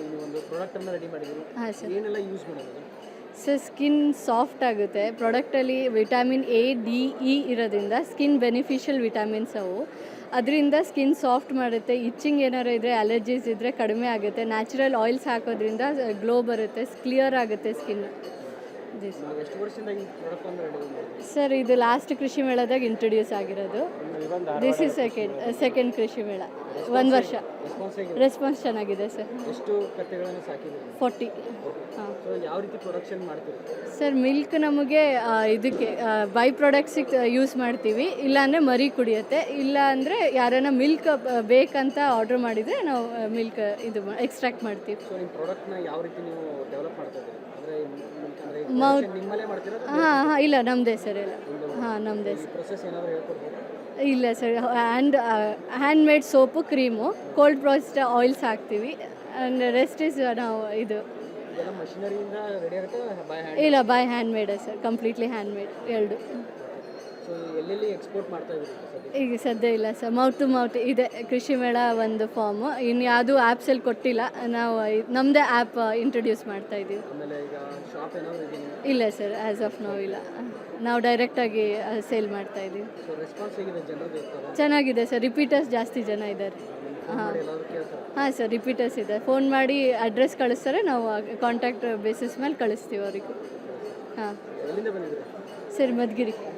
ನೀವು ಒಂದು ಪ್ರಾಡಕ್ಟನ್ನು ರೆಡಿ ಮಾಡಿದ್ದೀರಿ. ಹಾಂ ಸರ್ ಏನೆಲ್ಲ ಯೂಸ್ ಮಾಡೋದು ಸರ್ ಸ್ಕಿನ್ ಸಾಫ್ಟ್ ಆಗುತ್ತೆ. ಪ್ರಾಡಕ್ಟಲ್ಲಿ ವಿಟಮಿನ್ ಎ ಡಿ ಇ ಇರೋದ್ರಿಂದ ಸ್ಕಿನ್ ಬೆನಿಫಿಷಿಯಲ್ ವಿಟಮಿನ್ಸ್ ಅವು. ಅದರಿಂದ ಸ್ಕಿನ್ ಸಾಫ್ಟ್ ಮಾಡುತ್ತೆ. ಇಚ್ಚಿಂಗ್ ಏನಾರು ಇದ್ದರೆ ಅಲರ್ಜೀಸ್ ಇದ್ದರೆ ಕಡಿಮೆ ಆಗುತ್ತೆ. ನ್ಯಾಚುರಲ್ ಆಯಿಲ್ಸ್ ಹಾಕೋದ್ರಿಂದ ಗ್ಲೋ ಬರುತ್ತೆ. ಕ್ಲಿಯರ್ ಆಗುತ್ತೆ ಸ್ಕಿನ್ ಸರ್ ಇದು ಲಾಸ್ಟ್ ಕೃಷಿ ಮೇಳದಾಗ ಇಂಟ್ರೊಡ್ಯೂಸ್ ಆಗಿರೋದು. This is second second Krishi Mela. ಒಂದು ವರ್ಷ. ರೆಸ್ಪಾನ್ಸ್ ಚೆನ್ನಾಗಿದೆ ಸರ್ ಎಷ್ಟು ಸಾಕಿದ್ದೀರಿ? ಫೋರ್ಟಿ ಹಾಂ. ಯಾವ ರೀತಿ ಪ್ರೊಡಕ್ಷನ್ ಮಾಡ್ತೀವಿ ಸರ್ ಮಿಲ್ಕ್ ನಮಗೆ ಇದಕ್ಕೆ ಬೈ ಪ್ರಾಡಕ್ಟ್ಸಿಗೆ ಯೂಸ್ ಮಾಡ್ತೀವಿ. ಇಲ್ಲಾಂದರೆ ಮರಿ ಕುಡಿಯುತ್ತೆ. ಇಲ್ಲ ಅಂದರೆ ಯಾರನ್ನ ಮಿಲ್ಕ್ ಬೇಕಂತ ಆರ್ಡ್ರ್ ಮಾಡಿದರೆ ನಾವು ಮಿಲ್ಕ್ ಇದು ಎಕ್ಸ್ಟ್ರಾಕ್ಟ್ ಮಾಡ್ತೀವಿ. ಸೊ ನಿಮ್ಮ ಪ್ರಾಡಕ್ಟ್ನ ಯಾವ ರೀತಿ ನೀವು ಡೆವಲಪ್ ಮಾಡ್ತಾ ಇದ್ದೀರಿ? ಅಂದರೆ ಅಂದರೆ ಮೌತ್ ನಿಮ್ಮಲ್ಲೇ ಮಾಡ್ತೀರಾ ಹಾಂ ಹಾಂ ಇಲ್ಲ ನಮ್ಮದೇ ಸರ್ ಇಲ್ಲ. ಹಾಂ ನಮ್ಮದೇ ಇಲ್ಲ sir hand hand made soap cream cold pressed oils ಹಾಕ್ತೀವಿ. ಆ್ಯಂಡ್ ರೆಸ್ಟ್ ಇಸ್ ನಾವು ಇದು. ಇಲ್ಲ by hand made sir completely hand made ಎರಡು. ಎಲ್ಲೆಲ್ಲಿ ಎಕ್ಸ್ಪೋರ್ಟ್ ಮಾಡ್ತಾ ಇದ್ದೀರಿ ಈಗ ಸದ್ಯ ಇಲ್ಲ ಸರ್. ಮೌತ್ ಟು ಮೌತ್ ಇದೆ. ಕೃಷಿ ಮೇಳ ಒಂದು ಫಾರ್ಮು ಇನ್ನು ಯಾವುದೂ ಆ್ಯಪ್ಸಲ್ಲಿ ಕೊಟ್ಟಿಲ್ಲ. ನಾವು ಇದ್- ನಮ್ಮದೇ ಆ್ಯಪ್ ಇಂಟ್ರೊಡ್ಯೂಸ್ ಮಾಡ್ತಾ ಇದ್ದೀವಿ. ಆಮೇಲೆ ಈಗ ಶಾಪ್ ಏನಾದರೂ ಇದೆ ಇಲ್ಲ ಸರ್ ಆ್ಯಸ್ ಆಫ್ ನೋ ಇಲ್ಲ. ನಾವು ಡೈರೆಕ್ಟಾಗಿ ಸೇಲ್ ಮಾಡ್ತಾ ಇದ್ದೀವಿ. ಸೊ ರೆಸ್ಪಾನ್ಸ್ ಹೇಗಿದೆ? ಜನರದ್ದು ಇರ್ತಾರೆ ಚೆನ್ನಾಗಿದೆ ಸರ್. ರಿಪೀಟರ್ಸ್ ಜಾಸ್ತಿ ಜನ ಇದ್ದಾರೆ. ಹಾಂ ಎಲ್ಲಾದರೂ ಕೇಳ್ತಾರೆ? ಹಾಂ ಸರ್ ರಿಪೀಟರ್ಸ್ ಇದೆ. ಫೋನ್ ಮಾಡಿ ಅಡ್ರೆಸ್ ಕಳಿಸ್ತಾರೆ. ನಾವು ಕಾಂಟ್ಯಾಕ್ಟ್ ಬೇಸಿಸ್ ಮೇಲೆ ಕಳಿಸ್ತೀವಿ ಅವರಿಗೆ. ಹಾಂ. ಸರ್ ಬಂದಿದ್ದೀರಿ? ಹೆಸರು